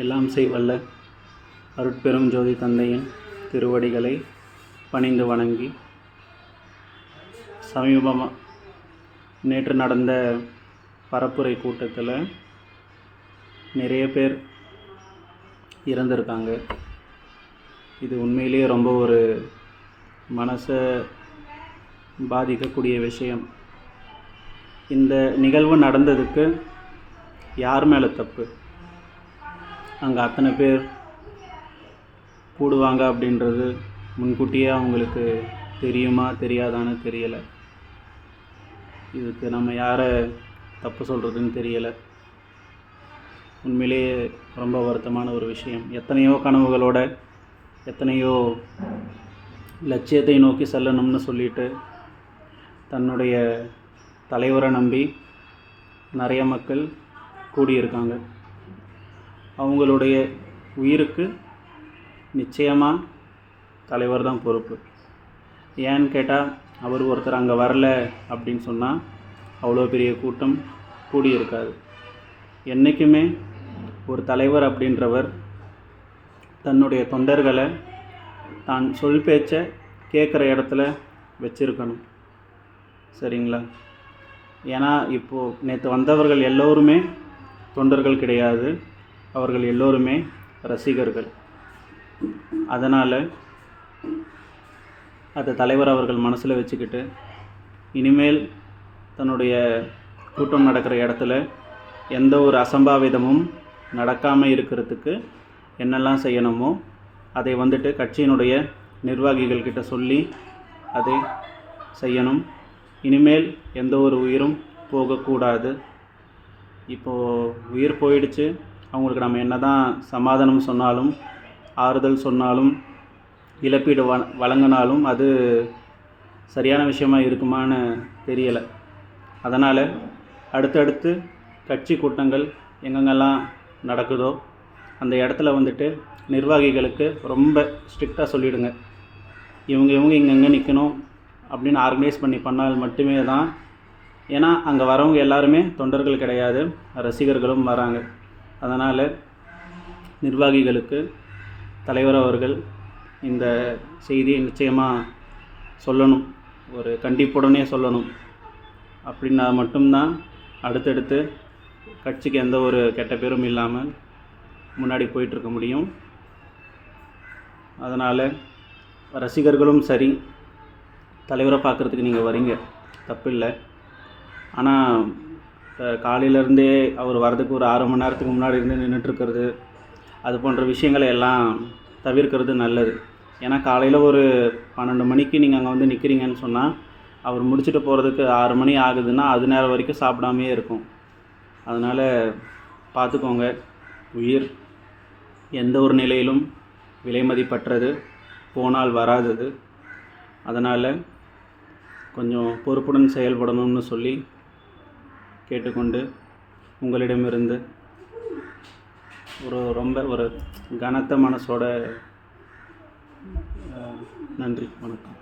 எல்லாம் செய்வல்ல. அருட்பெரும் ஜோதி தந்தையின் திருவடிகளை பணிந்து வணங்கி சமீபமாக நேற்று நடந்த பரப்புரை கூட்டத்தில் நிறைய பேர் இறந்திருக்காங்க. இது உண்மையிலேயே ரொம்ப ஒரு மனசை பாதிக்கக்கூடிய விஷயம். இந்த நிகழ்வு நடந்ததுக்கு யார் மேலே தப்பு? அங்கே அத்தனை பேர் கூடுவாங்க அப்படின்றது முன்கூட்டியே அவங்களுக்கு தெரியுமா தெரியாதான்னு தெரியலை. இதுக்கு நம்ம யாரை தப்பு சொல்கிறதுன்னு தெரியலை. உண்மையிலேயே ரொம்ப வருத்தமான ஒரு விஷயம். எத்தனையோ கனவுகளோட எத்தனையோ லட்சியத்தை நோக்கி செல்லணும்னு சொல்லிட்டு தன்னுடைய தலைவரை நம்பி நிறைய மக்கள் கூடியிருக்காங்க. அவங்களுடைய உயிருக்கு நிச்சயமாக தலைவர் தான் பொறுப்பு. ஏன்னு கேட்டால் அவர் ஒருத்தர் அங்கே வரல அப்படின்னு சொன்னால் அவ்வளோ பெரிய கூட்டம் கூடியிருக்காது. என்றைக்குமே ஒரு தலைவர் அப்படின்றவர் தன்னுடைய தொண்டர்களை தான் சொல் பேச்சை கேட்குற இடத்துல வச்சுருக்கணும். சரிங்களா? ஏன்னா இப்போது நேற்று வந்தவர்கள் எல்லோருமே தொண்டர்கள் கிடையாது. அவர்கள் எல்லோருமே ரசிகர்கள். அதனால் அதை தலைவர் அவர்கள் மனசில் வச்சுக்கிட்டு இனிமேல் தன்னுடைய கூட்டம் நடக்கிற இடத்துல எந்த ஒரு அசம்பாவிதமும் நடக்காமல் இருக்கிறதுக்கு என்னெல்லாம் செய்யணுமோ அதை வந்துட்டு கட்சியினுடைய நிர்வாகிகள் கிட்ட சொல்லி அதை செய்யணும். இனிமேல் எந்த ஒரு உயிரும் போகக்கூடாது. இப்போது உயிர் போயிடுச்சு அவங்களுக்கு நம்ம என்ன தான் சமாதானம் சொன்னாலும் ஆறுதல் சொன்னாலும் இழப்பீடு வ வழங்கினாலும் அது சரியான விஷயமா இருக்குமான்னு தெரியலை. அதனால் அடுத்தடுத்து கட்சி கூட்டங்கள் எங்கெங்கெல்லாம் நடக்குதோ அந்த இடத்துல வந்துட்டு நிர்வாகிகளுக்கு ரொம்ப ஸ்ட்ரிக்டாக சொல்லிவிடுங்க இவங்க இவங்க இங்கங்கே நிற்கணும் அப்படின்னு ஆர்கனைஸ் பண்ணி பண்ணால் மட்டுமே தான். ஏன்னா அங்கே வரவங்க எல்லாருமே தொண்டர்கள் கிடையாது ரசிகர்களும் வராங்க. அதனால் நிர்வாகிகளுக்கு தலைவர் அவர்கள் இந்த செய்தியை நிச்சயமாக சொல்லணும். ஒரு கண்டிப்புடனே சொல்லணும். அப்படின்னா மட்டும்தான் அடுத்தடுத்து கட்சிக்கு எந்த ஒரு கெட்ட பேரும் இல்லாமல் முன்னாடி போயிட்டுருக்க முடியும். அதனால் ரசிகர்களும் சரி தலைவரை பார்க்குறதுக்கு நீங்கள் வரீங்க. தப்பில்லை. ஆனால் காலையிலேருந்தே அவர் வரதுக்கு ஒரு ஆறு மணி நேரத்துக்கு முன்னாடி இருந்து நின்றுட்டுருக்கிறது அது போன்ற விஷயங்களை எல்லாம் தவிர்க்கிறது நல்லது. ஏன்னா காலையில் ஒரு பன்னெண்டு மணிக்கு நீங்கள் அங்கே வந்து நிற்கிறீங்கன்னு சொன்னால் அவர் முடிச்சுட்டு போகிறதுக்கு ஆறு மணி ஆகுதுன்னா அது நேரம் வரைக்கும் சாப்பிடாமே இருக்கும். அதனால் பார்த்துக்கோங்க உயிர் எந்த ஒரு நிலையிலும் விலைமதிப்பற்றது போனால் வராதது. அதனால் கொஞ்சம் பொறுப்புடன் செயல்படணும்னு சொல்லி கேட்டுக்கொண்டு உங்களிடமிருந்து ஒரு ரொம்ப ஒரு கனத்த மனசோட நன்றி வணக்கம்.